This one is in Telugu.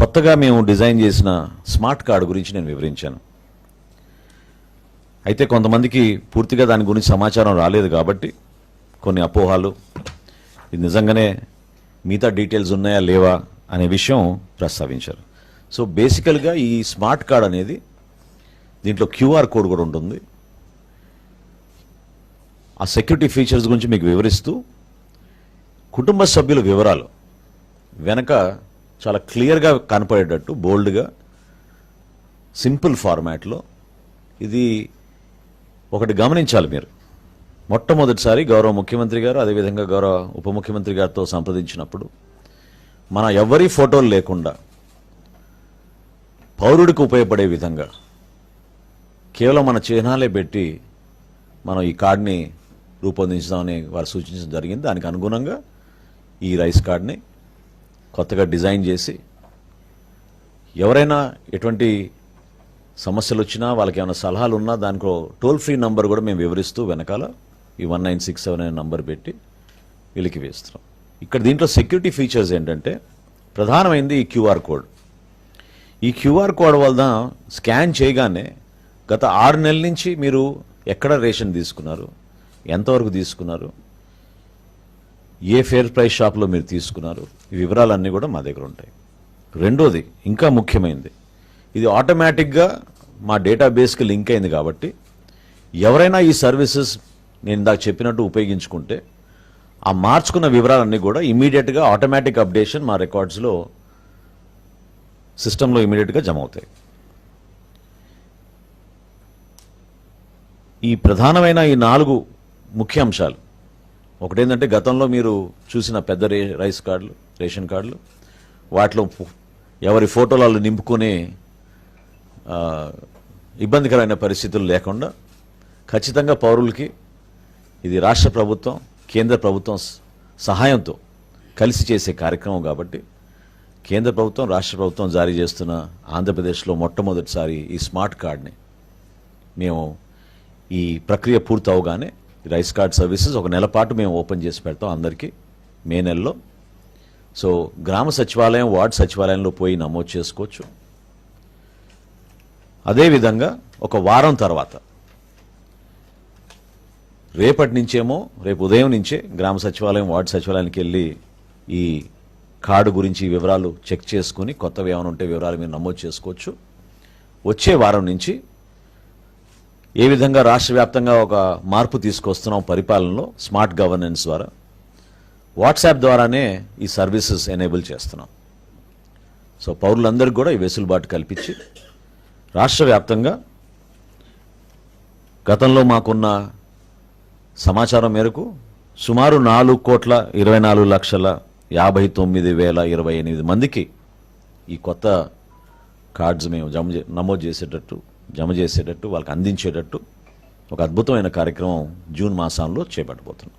కొత్తగా మేము డిజైన్ చేసిన స్మార్ట్ కార్డు గురించి నేను వివరించాను. అయితే కొంతమందికి పూర్తిగా దాని గురించి సమాచారం రాలేదు కాబట్టి కొన్ని అపోహాలు. ఇది నిజంగానే మిగతా డీటెయిల్స్ ఉన్నాయా లేవా అనే విషయం ప్రస్తావించారు. సో బేసికల్గా ఈ స్మార్ట్ కార్డ్ అనేది దీంట్లో క్యూఆర్ కోడ్ కూడా ఉంటుంది. ఆ సెక్యూరిటీ ఫీచర్స్ గురించి మీకు వివరిస్తూ కుటుంబ సభ్యుల వివరాలు వెనక చాలా క్లియర్గా కనపడేటట్టు బోల్డ్గా సింపుల్ ఫార్మాట్లో ఇది ఒకటి గమనించాలి మీరు. మొట్టమొదటిసారి గౌరవ ముఖ్యమంత్రి గారు అదేవిధంగా గౌరవ ఉప ముఖ్యమంత్రి గారితో సంప్రదించినప్పుడు మన ఎవరి ఫోటోలు లేకుండా పౌరుడికి ఉపయోగపడే విధంగా కేవలం మన చిహ్నాలే పెట్టి మనం ఈ కార్డ్ని రూపొందించుదామని వారు సూచించడం జరిగింది. దానికి అనుగుణంగా ఈ రైస్ కార్డ్ని కొత్తగా డిజైన్ చేసి ఎవరైనా ఎటువంటి సమస్యలు వచ్చినా వాళ్ళకి ఏమైనా సలహాలు ఉన్నా దానికో టోల్ ఫ్రీ నంబర్ కూడా మేము వివరిస్తూ వెనకాల ఈ వన్ నైన్ సిక్స్ సెవెన్ అనే నంబర్ పెట్టి వీళ్ళకి వేస్తున్నాం. ఇక్కడ దీంట్లో సెక్యూరిటీ ఫీచర్స్ ఏంటంటే ప్రధానమైంది ఈ క్యూఆర్ కోడ్. ఈ క్యూఆర్ కోడ్ వల్ల స్కాన్ చేయగానే గత ఆరు నెలల నుంచి మీరు ఎక్కడ రేషన్ తీసుకున్నారు ఎంతవరకు తీసుకున్నారు ఏ ఫేర్ ప్రైస్ షాప్లో మీరు తీసుకున్నారు ఈ వివరాలన్నీ కూడా మా దగ్గర ఉంటాయి. రెండోది ఇంకా ముఖ్యమైనది ఇది ఆటోమేటిక్గా మా డేటాబేస్కి లింక్ అయింది కాబట్టి ఎవరైనా ఈ సర్వీసెస్ నేను ఇందాక చెప్పినట్టు ఉపయోగించుకుంటే ఆ మార్చుకున్న వివరాలన్నీ కూడా ఇమీడియట్గా ఆటోమేటిక్ అప్డేషన్ మా రికార్డ్స్లో సిస్టంలో ఇమీడియట్గా జమ అవుతాయి. ఈ ప్రధానమైన ఈ నాలుగు ముఖ్య అంశాలు ఒకటేంటంటే గతంలో మీరు చూసిన పెద్ద రే రైస్ కార్డులు రేషన్ కార్డులు వాటిలో ఎవరి ఫోటోలు వాళ్ళు నింపుకునే ఇబ్బందికరమైన పరిస్థితులు లేకుండా ఖచ్చితంగా పౌరులకి ఇది రాష్ట్ర ప్రభుత్వం కేంద్ర ప్రభుత్వం సహాయంతో కలిసి చేసే కార్యక్రమం కాబట్టి కేంద్ర ప్రభుత్వం రాష్ట్ర ప్రభుత్వం జారీ చేస్తున్న ఆంధ్రప్రదేశ్లో మొట్టమొదటిసారి ఈ స్మార్ట్ కార్డ్ని మేము ఈ ప్రక్రియ పూర్తవగానే రైస్ కార్డ్ సర్వీసెస్ ఒక నెల పాటు మేము ఓపెన్ చేసి పెడతాం అందరికీ మే నెలలో. సో గ్రామ సచివాలయం వార్డ్ సచివాలయంలో పోయి నమోదు చేసుకోవచ్చు. అదేవిధంగా ఒక వారం తర్వాత రేపటి నుంచేమో రేపు ఉదయం నుంచే గ్రామ సచివాలయం వార్డు సచివాలయానికి వెళ్ళి ఈ కార్డు గురించి వివరాలు చెక్ చేసుకుని కొత్తవి ఏమైనా ఉంటే వివరాలు మీరు నమోదు చేసుకోవచ్చు. వచ్చే వారం నుంచి ఏ విధంగా రాష్ట్ర వ్యాప్తంగా ఒక మార్పు తీసుకొస్తున్నాం పరిపాలనలో? స్మార్ట్ గవర్నెన్స్ ద్వారా. వాట్సాప్ ద్వారానే ఈ సర్వీసెస్ ఎనేబుల్ చేస్తున్నాం. సో పౌరులందరికీ కూడా ఈ వెసులుబాటు కల్పించి రాష్ట్ర వ్యాప్తంగా గతంలో మాకున్న సమాచారం మేరకు సుమారు నాలుగు కోట్ల ఇరవై నాలుగు లక్షల యాభై తొమ్మిది వేల ఇరవై ఎనిమిది మందికి ఈ కొత్త కార్డ్స్ మేము జమ నమోదు చేసేటట్టు జమ చేసేటట్టు వాళ్ళకి అందించేటట్టు ఒక అద్భుతమైన కార్యక్రమం జూన్ మాసంలో చేపట్టబోతున్నాం.